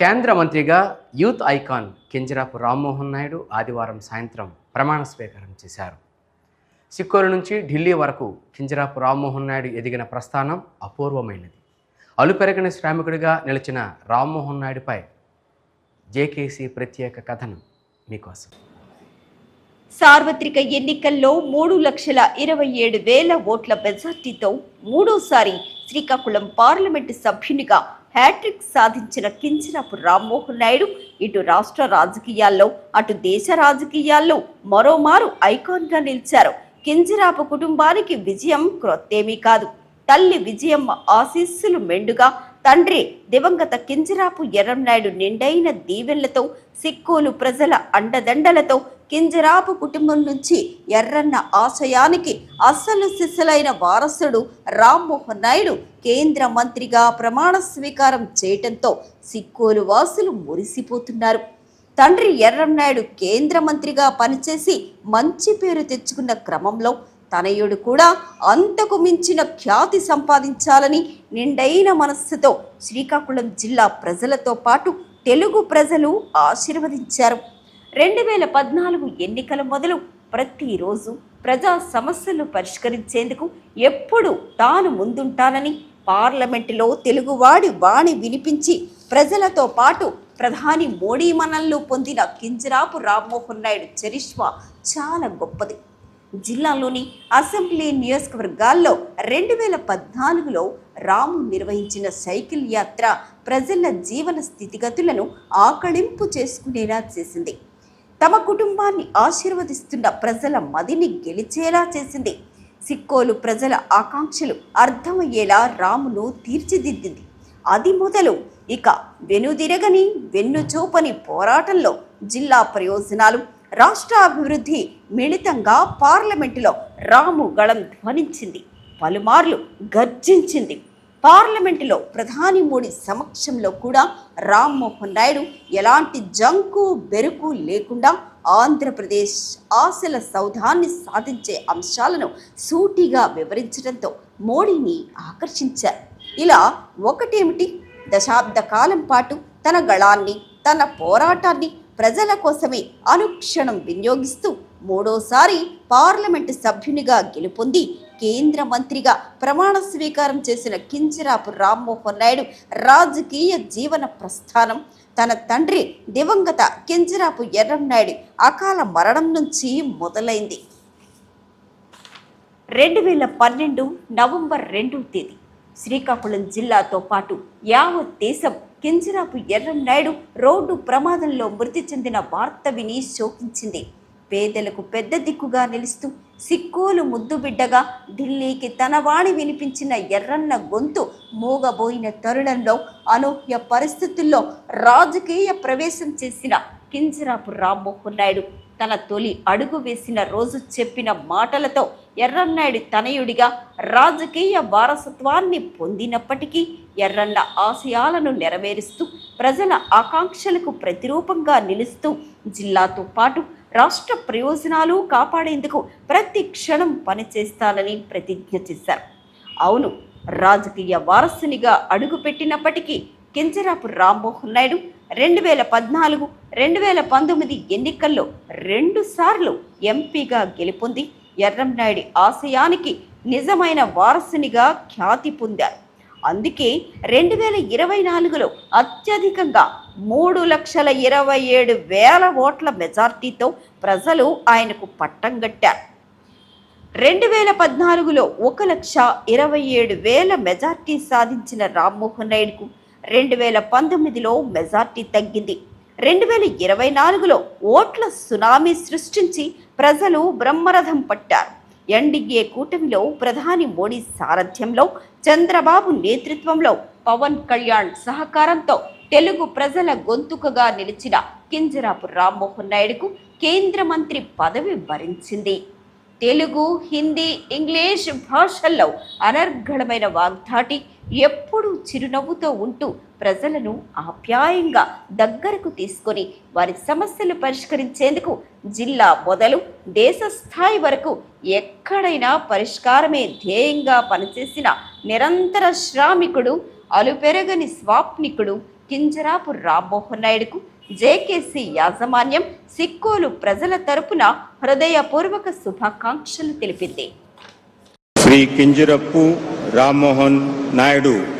కేంద్ర మంత్రిగా youth icon Kinjarapu Rammohan Naidu ఆదివారం సాయంత్రం ప్రమాణ స్వీకారం చేశారు. సిక్కోలు నుంచి ఢిల్లీ వరకు కింజరాపు రామ్మోహన్ నాయుడు ఎదిగిన ప్రస్థానం అపూర్వమైనది. అలుపెరగని శ్రామికుడిగా నిలిచిన రామ్మోహన్ నాయుడుపై జేకేసీ ప్రత్యేక కథనం మీకోసం. సార్వత్రిక ఎన్నికల్లో మూడు లక్షల ఇరవై ఏడు వేల ఓట్ల మెజార్టీతో మూడోసారి శ్రీకాకుళం పార్లమెంటు సభ్యునిగా హ్యాట్రిక్ సాధించిన కించినపు రామ్మోహన్ నాయుడు ఇటు రాష్ట్ర రాజకీయాల్లో అటు దేశ రాజకీయాల్లో మరోమారు ఐకాన్గా నిలిచారు. కింజరాపు కుటుంబానికి విజయం క్రొత్తేమీ కాదు. తల్లి విజయమ్మ ఆశీస్సులు మెండుగా తండ్రి దివంగత కింజరాపు ఎర్రంనాయుడు నిండైన దీవెళ్ళతో సిక్కోలు ప్రజల అండదండలతో కింజరాపు కుటుంబం నుంచి ఎర్రన్న ఆశయానికి అసలు సిసలైన వారసుడు రామ్మోహన్ నాయుడు కేంద్ర మంత్రిగా ప్రమాణ స్వీకారం చేయటంతో సిక్కోలు వాసులు మురిసిపోతున్నారు. తండ్రి ఎర్రంనాయుడు కేంద్ర మంత్రిగా పనిచేసి మంచి పేరు తెచ్చుకున్న క్రమంలో తనయుడు కూడా అంతకు మించిన ఖ్యాతి సంపాదించాలని నిండైన మనస్సుతో శ్రీకాకుళం జిల్లా ప్రజలతో పాటు తెలుగు ప్రజలు ఆశీర్వదించారు. రెండు వేల పద్నాలుగు ఎన్నికల మొదలు ప్రతిరోజు ప్రజా సమస్యలు పరిష్కరించేందుకు ఎప్పుడు తాను ముందుంటానని పార్లమెంటులో తెలుగువాడి వాణి వినిపించి ప్రజలతో పాటు ప్రధాని మోడీ మనల్ని పొందిన కింజరాపు రామ్మోహన్ నాయుడు చరిష్మా చాలా గొప్పది. జిల్లాలోని అసెంబ్లీ నియోజకవర్గాల్లో రెండు వేల పద్నాలుగులో రాము నిర్వహించిన సైకిల్ యాత్ర ప్రజల జీవన స్థితిగతులను ఆకళింపు చేసుకునేలా చేసింది. తమ కుటుంబాన్ని ఆశీర్వదిస్తున్న ప్రజల మదిని గెలిచేలా చేసింది. సిక్కోలు ప్రజల ఆకాంక్షలు అర్థమయ్యేలా రామును తీర్చిదిద్దింది. అది మొదలు ఇక వెనుదిరగని వెన్నుచూపని పోరాటంలో జిల్లా ప్రయోజనాలు రాష్ట్ర అభివృద్ధి మిళితంగా పార్లమెంటులో రాము గళం ధ్వనించింది పలుమార్లు గర్జించింది. పార్లమెంటులో ప్రధాని మోడీ సమక్షంలో కూడా రామ్మోహన్ నాయుడు ఎలాంటి జంకు బెరుకు లేకుండా ఆంధ్రప్రదేశ్ ఆశల సౌధాన్ని సాధించే అంశాలను సూటిగా వివరించడంతో మోడీని ఆకర్షించారు. ఇలా ఒకటేమిటి? దశాబ్ద కాలం పాటు తన గళాన్ని తన పోరాటాన్ని ప్రజల కోసమే అనుక్షణం వినియోగిస్తూ మూడోసారి పార్లమెంటు సభ్యునిగా గెలుపొంది కేంద్ర మంత్రిగా ప్రమాణ స్వీకారం చేసిన కింజరాపు రామ్మోహన్ నాయుడు రాజకీయ జీవన ప్రస్థానం. తన తండ్రి దివంగత కింజరాపు ఎర్రంనాయుడు అకాల మరణం నుంచి మొదలైంది. రెండు వేల పన్నెండు నవంబర్ రెండవ తేదీ. శ్రీకాకుళం జిల్లాతో పాటు యావత్ దేశం కింజరాపు ఎర్రంనాయుడు రోడ్డు ప్రమాదంలో మృతి చెందిన వార్త విని శోకించింది. పేదలకు పెద్ద దిక్కుగా నిలుస్తూ సిక్కోలు ముద్దు బిడ్డగా ఢిల్లీకి తన వాణి వినిపించిన ఎర్రన్న గొంతు మూగబోయిన తరుణంలో అనూహ్య పరిస్థితుల్లో రాజకీయ ప్రవేశం చేసిన కింజరాపు రామ్మోహన్ నాయుడు తన తొలి అడుగు వేసిన రోజు చెప్పిన మాటలతో ఎర్రన్నాయుడు తనయుడిగా రాజకీయ వారసత్వాన్ని పొందినప్పటికీ ఎర్రన్న ఆశయాలను నెరవేరుస్తూ ప్రజల ఆకాంక్షలకు ప్రతిరూపంగా నిలుస్తూ జిల్లాతో పాటు రాష్ట్ర ప్రయోజనాలు కాపాడేందుకు ప్రతి క్షణం పనిచేస్తానని ప్రతిజ్ఞ చేశారు. అవును రాజకీయ వారసునిగా అడుగుపెట్టినప్పటికీ కింజరాపు రామ్మోహన్ నాయుడు రెండు వేల పద్నాలుగు రెండు వేల పంతొమ్మిది ఎన్నికల్లో రెండు సార్లు ఎంపీగా గెలుపొంది ఎర్రంనాయుడి ఆశయానికి నిజమైన వారసునిగా ఖ్యాతి పొందారు. అందుకే రెండు వేల ఇరవై నాలుగులో అత్యధికంగా మూడు లక్షల ఇరవై ఏడు వేల ఓట్ల మెజార్టీతో ప్రజలు ఆయనకు పట్టం కట్టారు. రెండు వేల పద్నాలుగులో ఒక లక్ష ఇరవై ఏడు వేల మెజార్టీ సాధించిన రామ్మోహన్ నాయుడుకు రెండు వేల పంతొమ్మిదిలో మెజార్టీ తగ్గింది. రెండు వేల ఇరవై నాలుగులో ఓట్ల సునామీ సృష్టించి ప్రజలు బ్రహ్మరథం పట్టారు. ఎన్డీఏ కూటమిలో ప్రధాని మోడీ సారథ్యంలో చంద్రబాబు నేతృత్వంలో పవన్ కళ్యాణ్ సహకారంతో తెలుగు ప్రజల గొంతుకగా నిలిచిన కింజరాపు రామ్మోహన్ నాయుడుకు కేంద్ర మంత్రి పదవి భరించింది. తెలుగు హిందీ ఇంగ్లీష్ భాషల్లో అనర్గళమైన వాగ్ధాటి ఎప్పుడూ చిరునవ్వుతో ఉంటూ ప్రజలను ఆప్యాయంగా దగ్గరకు తీసుకొని వారి సమస్యలు పరిష్కరించేందుకు జిల్లా మొదలు దేశ స్థాయి వరకు ఎక్కడైనా పరిష్కారమే ధ్యేయంగా పనిచేసిన నిరంతర శ్రామికుడు అలుపెరగని స్వాప్నికుడు కింజరాపు రామ్మోహన్ నాయుడుకు జేకేసీ యాజమాన్యం సిక్కోలు ప్రజల తరపున హృదయపూర్వక శుభాకాంక్షలు తెలిపింది. Shri Kinjarapu Ram Mohan Naidu.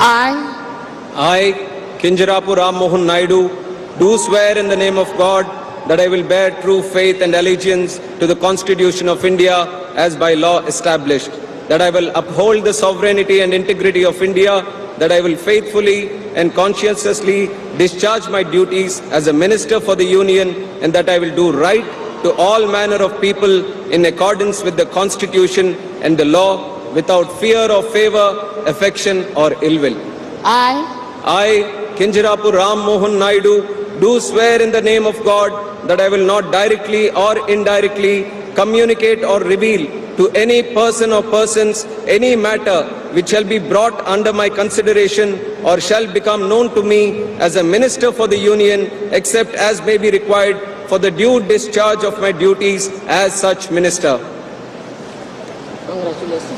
I, I, ram mohan Naidu, do swear in the name of God that I will bear true faith and allegiance to the Constitution of India as by law established, that I will uphold the sovereignty and integrity of India that I will faithfully and conscientiously discharge my duties as a minister for the Union, and that I will do right to all manner of people in accordance with the Constitution and the law without fear or favor, affection or ill will. I, I, Kinjarapu Ram Mohan Naidu, do swear in the name of God that I will not directly or indirectly communicate or reveal to any person or persons any matter which shall be brought under my consideration or shall become known to me as a minister for the Union except as may be required for the due discharge of my duties as such minister. congratulations.